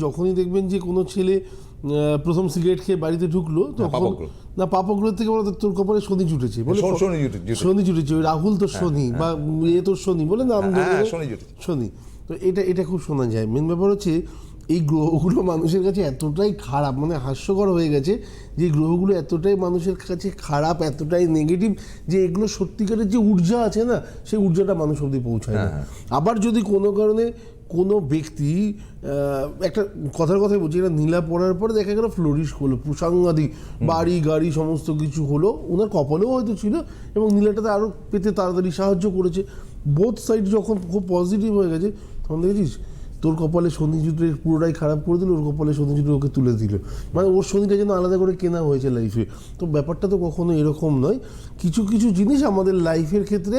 যখনই দেখবেন যে কোনো ছেলে প্রথম সিগারেট খেয়ে বাড়িতে ঢুকলো তখন। না পাপগ্রহ থেকে বলে তোর কপালে শনি জুটেছে। বলে শনি- জুটেছে। ওই রাহুল তো শনি বা এ তোর শনি বলে নাম হ্যাঁ, শনি শনি তো এটা এটা খুব শোনা যায়। মেন ব্যাপার হচ্ছে এই গ্রহগুলো মানুষের কাছে এতটাই খারাপ মানে হাস্যকর হয়ে গেছে যে গ্রহগুলো এতটাই মানুষের কাছে খারাপ এতটাই নেগেটিভ যে এগুলো সত্যিকারের যে ঊর্জা আছে না সেই ঊর্জাটা মানুষ অব্দি পৌঁছায় না। আবার যদি কোনো কারণে কোনো ব্যক্তি একটা কথার কথাই বলছি এটা নীলা পড়ার পরে দেখা গেল ফ্লোরিশ হলো সাংঘাতিক বাড়ি গাড়ি সমস্ত কিছু হলো ওনার কপালেও হয়তো ছিল এবং নীলাটাতে আরও পেতে তাড়াতাড়ি সাহায্য করেছে। বোথ সাইড যখন খুব পজিটিভ হয়ে গেছে তখন দেখেছিস তোর কপালে শনি জুটে পুরোটাই খারাপ করে দিল ওর কপালে শনি জুটে ওকে তুলে দিল। মানে ওর শনিটা যেন আলাদা করে কেনা হয়েছে লাইফে তো ব্যাপারটা তো কখনো এরকম নয়। কিছু কিছু জিনিস আমাদের লাইফের ক্ষেত্রে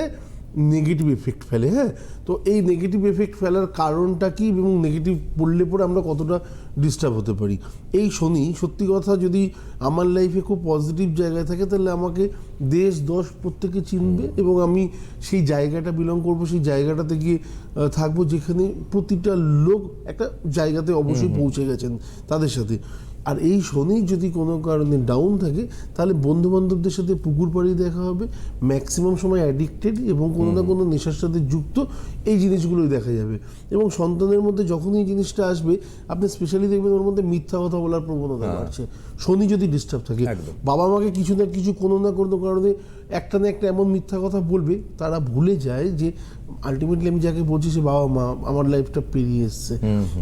নেগেটিভ এফেক্ট ফেলে হ্যাঁ? তো এই নেগেটিভ এফেক্ট ফেলার কারণটা কি এবং নেগেটিভ পড়লে পরে আমরা কতটা ডিস্টার্ব হতে পারি? এই শনি সত্যি কথা যদি আমার লাইফে খুব পজিটিভ জায়গায় থাকে তাহলে আমাকে দেশ দশ প্রত্যেকে চিনবে এবং আমি সেই জায়গাটা বিলং করব সেই জায়গাটাতে গিয়ে থাকব যেখানে প্রতিটা লোক একটা জায়গাতে অবশ্যই পৌঁছে গেছেন তাদের সাথে। আর এই শনি যদি কোনো কারণে ডাউন থাকে তাহলে বন্ধু বান্ধবদের সাথে পুকুর পাড়ি দেখা হবে ম্যাক্সিমাম সময় অ্যাডিক্টেড এবং কোনো না কোনো নেশার সাথে যুক্ত এই জিনিসগুলোই দেখা যাবে। এবং সন্তানের মধ্যে যখন এই জিনিসটা আসবে আপনি স্পেশালি দেখবেন ওর মধ্যে মিথ্যা কথা বলার প্রবণতা বাড়ছে। শনি যদি ডিস্টার্ব থাকে বাবা মাকে কিছু না কিছু কোনো না কোনো কারণে একটা না একটা এমন মিথ্যা কথা বলবে তারা ভুলে যায় যে আলটিমেটলি আমি যাকে বলছি সে বাবা মা আমার লাইফটা পেরিয়ে এসছে।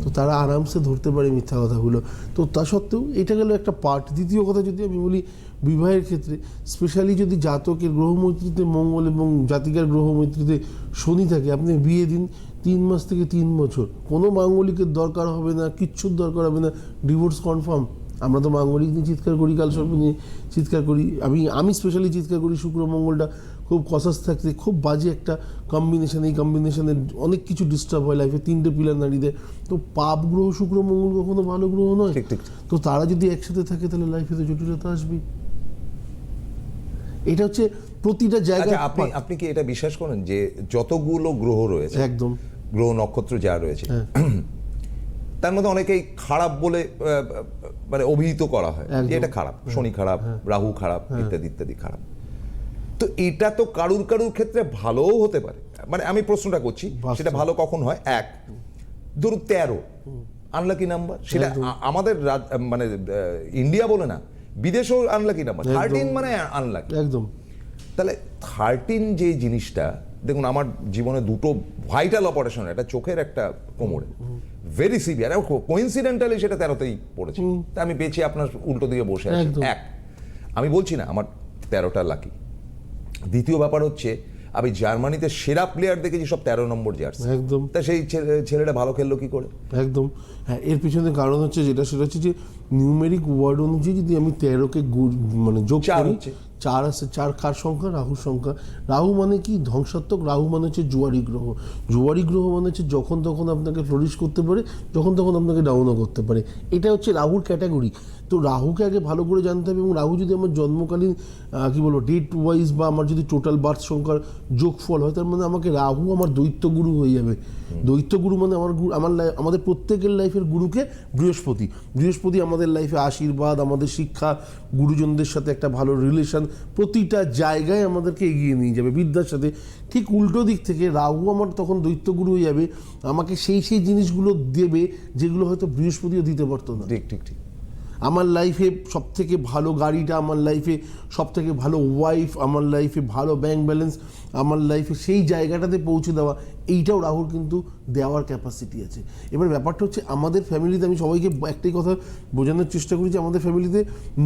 তো তারা আরামসে ধরতে পারে মিথ্যা কথাগুলো। তো তা সত্ত্বেও এটা গেল একটা পার্ট দ্বিতীয় কথা যদি আমি বলি বিবাহের ক্ষেত্রে স্পেশালি যদি জাতকের গ্রহমৈত্রীতে মঙ্গল এবং জাতিকার গ্রহমৈত্রীতে শনি থাকে আপনি বিয়ে দিন তিন মাস থেকে তিন বছর। কোনো মাঙ্গলিকের দরকার হবে না কিচ্ছুর দরকার হবে না ডিভোর্স কনফার্ম আমরা তো মাঙ্গলিক নিয়ে চিৎকার করি কাল সর্প নিয়ে চিৎকার করি। আমি আমি স্পেশালি চিৎকার করি শুক্র মঙ্গলটা খুব কসাস থাকতে খুব বাজে একটা কম্বিনেশান এই কম্বিনেশনের অনেক কিছু ডিস্টার্ব হয় লাইফে তিনটে পিলার নারীদের তো পাপ গ্রহ শুক্র মঙ্গল কখনো ভালো গ্রহ নয়। তো তারা যদি একসাথে থাকে তাহলে লাইফে তো জটিলতা আসবেই এটা হচ্ছে প্রতিটা জায়গায় আচ্ছা আপনি আপনি কি এটা বিশ্বাস করেন যে যতগুলো গ্রহ রয়েছে একদম। গ্রহ নক্ষত্র যা রয়েছে হ্যাঁ। তার মধ্যে অনেকেই খারাপ বলে মানে অভিহিত করা হয় যে হ্যাঁ। এটা খারাপ শনি খারাপ রাহু খারাপ ইত্যাদি ইত্যাদি খারাপ। তো এটা তো কারুর কারুর ক্ষেত্রে ভালোও হতে পারে। মানে আমি প্রশ্নটা করছি সেটা ভালো কখন হয়? এক ধরুন তেরো আনলাকি নাম্বার সেটা আমাদের মানে ইন্ডিয়া বলে না বিদেশেও আনলাকি নাম্বার। থার্টিন মানে আনলাকি একদম। তাহলে থার্টিন যে জিনিসটা দেখুন আমার জীবনে দুটো ভাইটাল অপারেশন একটা চোখের একটা কোমরে। ভেরি সিভিয়ার কোইন্সিডেন্টালি সেটা তেরোতেই পড়েছে। তা আমি বেঁচে আপনার উল্টো দিকে বসে আছি। এক আমি বলছি না আমার তেরোটা লাকি দ্বিতীয় ব্যাপার হচ্ছে আমি জার্মানিতে সেরা প্লেয়ার দেখেছি সব তেরো নম্বর জার্সি একদম। তা সেই ছেলে- ছেলেটা ভালো খেললো কি করে? একদম। হ্যাঁ এর পিছনে কারণ হচ্ছে যেটা সেটা হচ্ছে যে নিউমেরিক ওয়ার্ড অনুযায়ী যদি আমি তেরোকে মানে যোগ করি। চার আছে, চার কার সংখ্যা? রাহুর সংখ্যা। রাহু মানে কি? ধ্বংসাত্মক। রাহু মানে হচ্ছে জুয়ারি গ্রহ। জুয়ারি গ্রহ মানে হচ্ছে যখন তখন আপনাকে ফ্লোরিশ করতে পারে, যখন তখন আপনাকে ডাউনও করতে পারে। এটা হচ্ছে রাহুর ক্যাটাগরি তো রাহুকে আগে ভালো করে জানতে হবে এবং রাহু যদি আমার জন্মকালীন কি বলব ডেট ওয়াইজ বা আমার যদি টোটাল বার্থ সংখ্যার যোগফল হয়, তার মানে আমাকে রাহু আমার দৈত্যগুরু হয়ে যাবে। দৈত্য গুরু মানে আমার গুরু আমার আমাদের প্রত্যেকের লাইফের গুরুকে বৃহস্পতি। বৃহস্পতি আমাদের লাইফে আশীর্বাদ আমাদের শিক্ষা গুরুজনদের সাথে একটা ভালো রিলেশন প্রতিটা জায়গায় আমাদেরকে এগিয়ে নিয়ে যাবে বিদ্যার সাথে। ঠিক উল্টো দিক থেকে রাহু আমার তখন দৈত্য গুরু হয়ে যাবে আমাকে সেই সেই জিনিসগুলো দেবে যেগুলো হয়তো বৃহস্পতিও দিতে পারতো না। ঠিক ঠিক ঠিক। আমার লাইফে সব থেকে ভালো গাড়িটা আমার লাইফে সব থেকে ভালো ওয়াইফ আমার লাইফে ভালো ব্যাংক ব্যালেন্স আমার লাইফে সেই জায়গাটাতে পৌঁছে দেওয়া এইটাও রাহুল কিন্তু দেওয়ার ক্যাপাসিটি আছে। এবার ব্যাপারটা হচ্ছে আমাদের ফ্যামিলিতে আমি সবাইকে একটাই কথা বোঝানোর চেষ্টা করি যে আমাদের ফ্যামিলিতে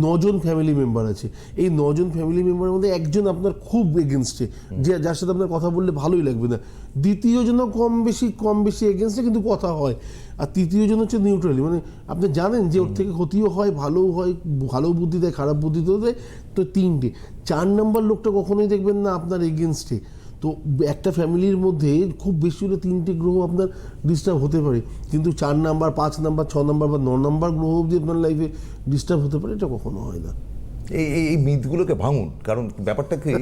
নজন ফ্যামিলি মেম্বার আছে। এই নজন ফ্যামিলি মেম্বারের মধ্যে একজন আপনার খুব এগেনস্টে যে যার সাথে আপনার কথা বললে ভালোই লাগবে না। দ্বিতীয় জন কম বেশি কম বেশি এগেনস্টে কিন্তু কথা হয়। আর তৃতীয় জন হচ্ছে নিউট্রালি মানে আপনি জানেন যে ওর থেকে ক্ষতিও হয়, ভালোও হয়, ভালো বুদ্ধি দেয়, খারাপ বুদ্ধি তো দেয়। তো তিনটে। চার নম্বর লোকটা কখনোই দেখবেন না আপনার এগেনস্টে তো একটা ফ্যামিলির মধ্যে খুব বেশি হলে তিনটে গ্রহ আপনার ডিস্টার্ব হতে পারে। কিন্তু চার নাম্বার, পাঁচ নাম্বার, ছ নাম্বার বা ন নাম্বার গ্রহ অবধি আপনার লাইফে ডিস্টার্ব হতে পারে, এটা কখনো হয় না। এই এই মিথগুলোকে ভাঙুন। কারণ ব্যাপারটা কি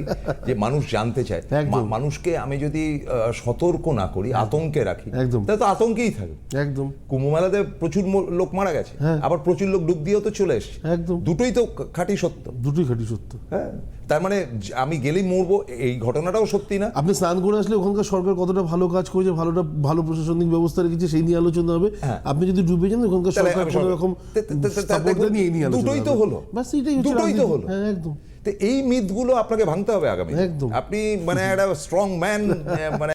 যে মানুষ জানতে চায়। মানুষকে আমি যদি সতর্ক না করি আতঙ্কে রাখি একদম। তাহলে তো আতঙ্কেই থাকে। একদম। কুম্ভ মেলাতে প্রচুর লোক মারা গেছে। হ্যাঁ। আবার প্রচুর লোক ডুব দিয়েও তো চলে এসছে। একদম। দুটোই তো খাঁটি সত্য। দুটোই খাঁটি সত্য। হ্যাঁ? তার মানে আমি গেলেই মরবো এই ঘটনাটাও সত্যি না। আপনি স্নান করে আসলে ওখানকার সরকার কতটা ভালো কাজ করেছে ভালোটা ভালো প্রশাসনিক ব্যবস্থা রেখেছে সেই নিয়ে আলোচনা হবে। হ্যাঁ। আপনি যদি ডুবে যান ওখানকার সরকার কোনো রকম দুটোই তো হলো। বাস এটাই দুটোই তো হলো। হ্যাঁ একদম তো এই মিথগুলো আপনাকে ভাঙতে হবে আগামী একদম। আপনি মানে একটা স্ট্রং ম্যান মানে